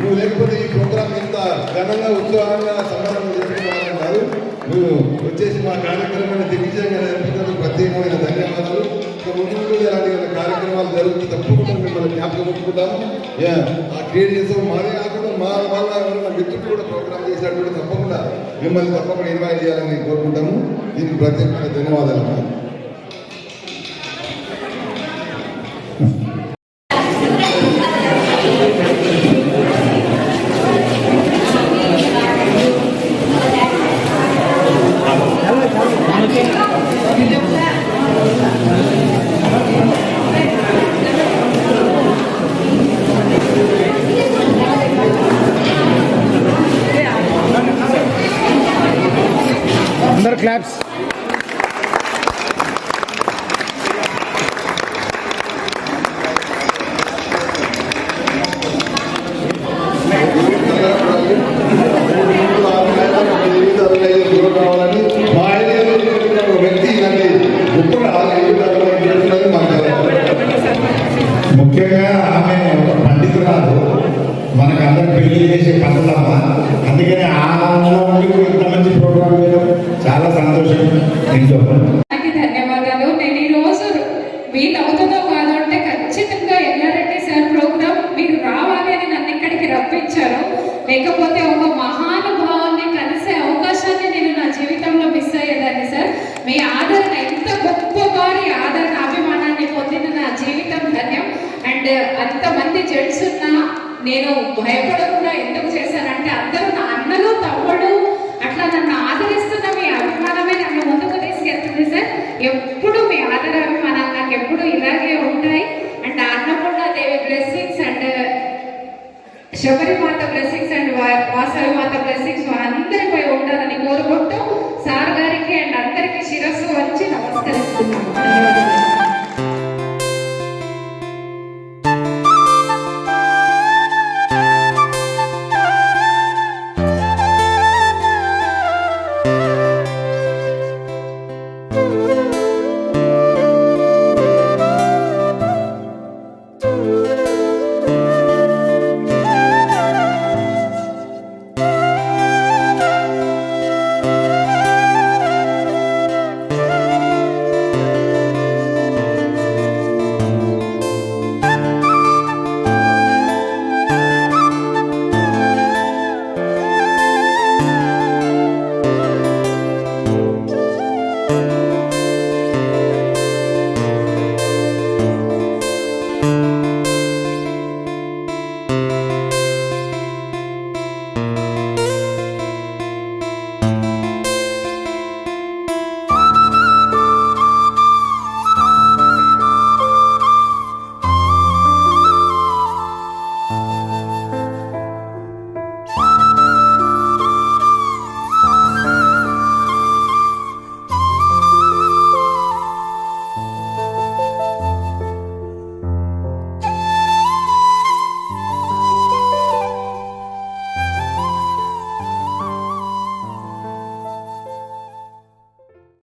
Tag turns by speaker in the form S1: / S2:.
S1: నువ్వు లేకపోతే ఈ ప్రోగ్రామ్ ఇంత ఘనంగా ఉత్సాహంగా సంబంధం చేసుకున్నామని నువ్వు వచ్చేసి మా కార్యక్రమాన్ని దిగ్విజయంగా జరిపినందుకు ప్రత్యేకమైన ధన్యవాదాలు. ఇక ముందు ఇలాంటి కార్యక్రమాలు జరుగుతూ తప్పకుండా మిమ్మల్ని జ్ఞాపకం యా, ఆ క్రియేట్ చేసాం మాదే కాకుండా మా వల్ల ఎవరైనా మిత్రులు కూడా ప్రోగ్రామ్ చేసినట్టు తప్పకుండా మిమ్మల్ని తప్పకుండా ఇన్వైట్ చేయాలని కోరుకుంటాము. దీనికి ప్రత్యేకమైన ధన్యవాదాలు.
S2: అందరు క్లాప్స్
S3: ముఖ్యంగా ఆమె ఒక పండితురాలు. మనకు అందరు పెళ్ళి చేసే పండుగమ్మ
S4: అందుకే ధన్యవాదాలు. నేను ఈ రోజు వీలు అవుతుందో కాదో అంటే ఖచ్చితంగా ఎల్లారెడ్డి సార్ ప్రోగ్రామ్ మీరు రావాలి అని నన్ను ఇక్కడికి రప్పించారు. లేకపోతే ఒక మహానుభావాన్ని కలిసే అవకాశాన్ని నేను నా జీవితంలో మిస్ అయ్యేదాన్ని సార్. మీ ఆదరణ ఎంత గొప్ప వారి ఆదరణ అభిమానాన్ని పొందిన నా జీవితం ధన్యం. అండ్ అంతమంది జెంట్స్ ఉన్నా నేను భయపడకుండా ఎందుకు చేశానంటే అందరూ నా అన్నలు తమ్ముడు అట్లా నన్ను ఆదరిస్తున్న మీ అభిమానమే నన్ను ముందుకు తీసుకెళ్తుంది సార్ ఎప్పుడు మీ ఆదర అభిమానాలు నాకు ఎప్పుడు ఇలాగే ఉంటాయి. And Annapurna Devi blessings and Sabarimata blessings and Vasavi Mata blessings